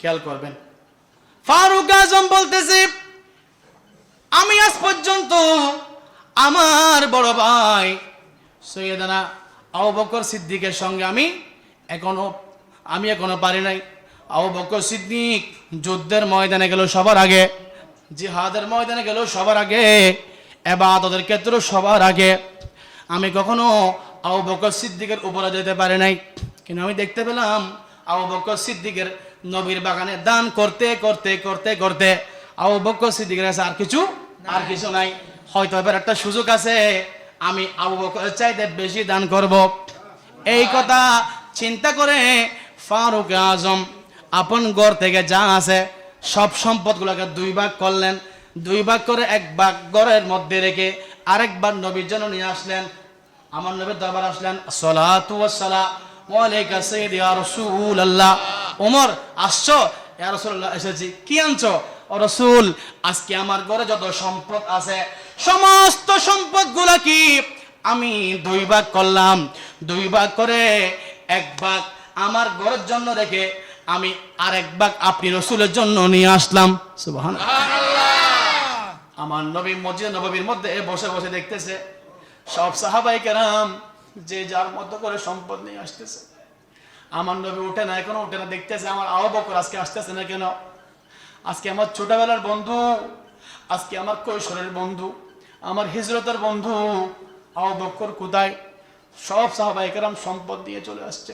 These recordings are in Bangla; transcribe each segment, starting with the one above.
খেয়াল করবেন। ফারুক আজম বলতেছে, আমি আজ পর্যন্ত আমার বড় ভাই সৈয়দানা আবু বকর সিদ্দিকের সঙ্গে আমি এখনও আমি এখনও পারি নাই। আবু বকর সিদ্দিক যুদ্ধের ময়দানে গেল সবার আগে, জিহাদের ময়দানে গেল সবার আগে এবার তাদের ক্ষেত্রে সবার আগে। আমি কখনো আবু বকর সিদ্দিকের উপরে যেতে পারি নাই। কিন্তু আমি দেখতে পেলাম আবু বকর সিদ্দিকের নবীর বাগানে দান করতে করতে করতে করতে আবু বকর সিদ্দিকের কাছে আর কিছু আর কিছু নাই। হয়তো এবার একটা সুযোগ আছে, আমি আবু বকরের চাইতে বেশি দান করব। এই কথা চিন্তা করে ফারুক আজম আপন ঘর থেকে যা আছে, সব সম্পদগুলোকে দুই ভাগ করলেন। দুই ভাগ করে এক ভাগ ঘরের মধ্যে রেখে আরেকবার নবীর জন্য নিয়ে আসলেন। আমার নবীর দরবার আসলেন, সলাতু ওয়াসসালাম ওয়ালাইকা সাইয়্যিদি ইয়া রাসূলুল্লাহ। ওমর আসছো? ইয়া রাসূলুল্লাহ এসেছি। কি আনছো? ও রাসূল আজকে আমার ঘরে যত সম্পদ আছে সমস্ত সম্পদগুলো কি? আমি দুই ভাগ করলাম। দুই ভাগ করে এক ভাগ আমার ঘরের জন্য রেখে আমি আরেক ভাগ আপনি রসুলের জন্য নিয়ে আসলাম। সুবহান আমার নবী মসজিদ নবীর মধ্যে বসে বসে দেখতেছে। সব সাহাবাই কেরাম যে যার মতো করে সম্পদ নিয়ে আসতেছে। আমার নবী উঠে না এখনও উঠে না, দেখতেছে আমার আও বকর, আজকে আসতেছে না কেন? আজকে আমার ছোটবেলার বন্ধু, আজকে আমার কৈশোরের বন্ধু, আমার হিজরতের বন্ধু আও বকর কোথায়? সব সাহাবাই কেরাম সম্পদ দিয়ে চলে আসছে।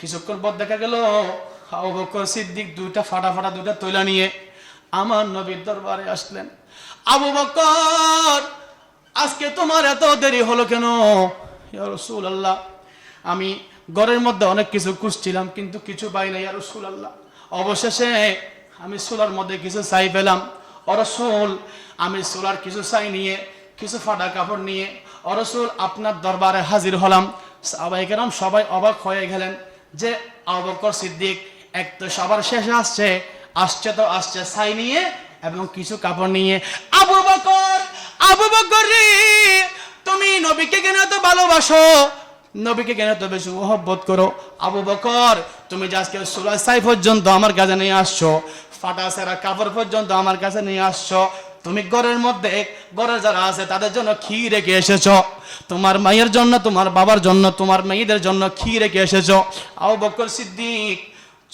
কিছুক্ষণ পর দেখা গেল, আবু বকর সিদ্দিক দুইটা ফাটা ফাটা, দুইটা তৈলা নিয়ে আমার নবীর দরবারে আসলেন। আবু বকর, আজকে তোমার এত দেরি হলো কেন? রসুল রাসূলুল্লাহ আমি ঘরের মধ্যে অনেক কিছু খুঁজছিলাম, কিন্তু কিছু পাই নাই আর ইয়া রাসূলুল্লাহ। অবশেষে আমি সোলার মধ্যে কিছু চাই পেলাম। অরসুল আমি সোলার কিছু চাই নিয়ে, কিছু ফাটা কাপড় নিয়ে অরসুল আপনার দরবারে হাজির হলাম। সাহাবাইকেরাম সবাই অবাক হয়ে গেলেন যে আবকর সিদ্দিক এক তো সবার শেষে আসছে আসছে তো আসছে ছাই নিয়ে এবং কিছু কাপড় নিয়ে। আবু বকর আবু বকর রে, তুমি নবীকে কেন এত ভালোবাসো? নবীকে কেন এত বেশি মহব্বত করো? আবু বকর, তুমি যে আজকে সোলা সাই পর্যন্ত আমার কাছে নিয়ে আসছো, ফাটা সেরা কাপড় পর্যন্ত আমার কাছে নিয়ে আসছো, তুমি ঘরের মধ্যে, ঘরে যারা আছে তাদের জন্য খি রেখে এসেছ, তোমার মায়ের জন্য, তোমার বাবার জন্য, তোমার মেয়েদের জন্য খি রেখে এসেছ। আবু বকর সিদ্দিক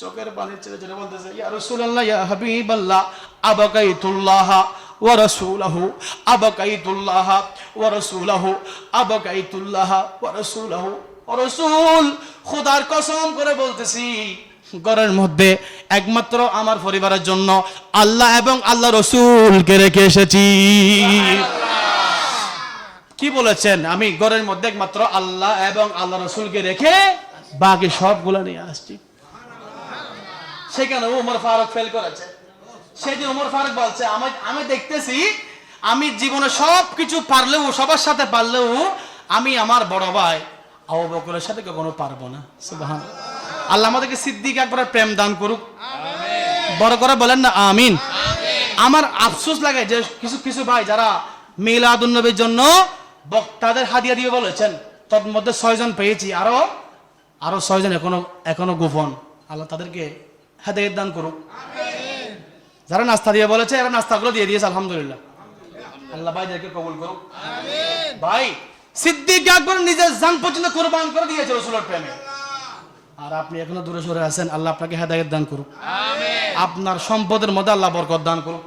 চোখের পানি ছেড়ে ছেড়ে বলতেছে, ইয়া রাসূলুল্লাহ, ইয়া আবাকাইতুল্লাহ। আবাকাইতুল্লাহ, ওয়া রাসূলহু, আবাকাইতুল্লাহ, ওয়া রাসূলহু, ও রাসূল, খোদার কসম করে বলতেছি, ঘরের মধ্যে একমাত্র আমার পরিবারের জন্য আল্লাহ এবং আল্লাহ রসুলকে রেখে এসেছি। কি বলেছেন? আমি ঘরের মধ্যে একমাত্র আল্লাহ এবং আল্লাহ রসুলকে রেখে বাকি সবগুলো নিয়ে আসছি। সেখানে উমর ফারুক ফেল করেছে। সেদিন উমর ফারুক বলছে আমি আমি দেখতেছি আমি জীবনে সব কিছু পারলেও সবার সাথে পারলেও আমি আমার বড় ভাই আবু বকরের সাথে কখনো পারব না। সুবহান। আল্লাহ আমাদেরকে সিদ্দিক একবার প্রেম দান করুক। বড় করে বলেন না আমিন। আমার আফসোস লাগে যে কিছু কিছু ভাই যারা মিলাদুন নবীর জন্য বক্তাদের হাদিয়া দিয়ে বলেছেন তোর মধ্যে ছয়জন পেয়েছি আরও আরও ছয়জন এখনও এখনও গোপন। আল্লাহ তাদেরকে হেদায়ত দান করুক। যারা নাস্তা দিয়ে বলেছে এরা নাস্তাগুলো দিয়ে দিয়েছে আলহামদুলিল্লাহ। আল্লাহ ভাই দেখে কবুল করুক। ভাই সিদ্দিক আকবর নিজের জান পর্যন্ত কোরবান করে দিয়েছে রসুলের প্রেমে। আর আপনি এখনও দূরে সরে আছেন আল্লাহ আপনাকে হেদায়ত দান করুক। আপনার সম্পদের মধ্যে আল্লাহ বরকত দান করুক।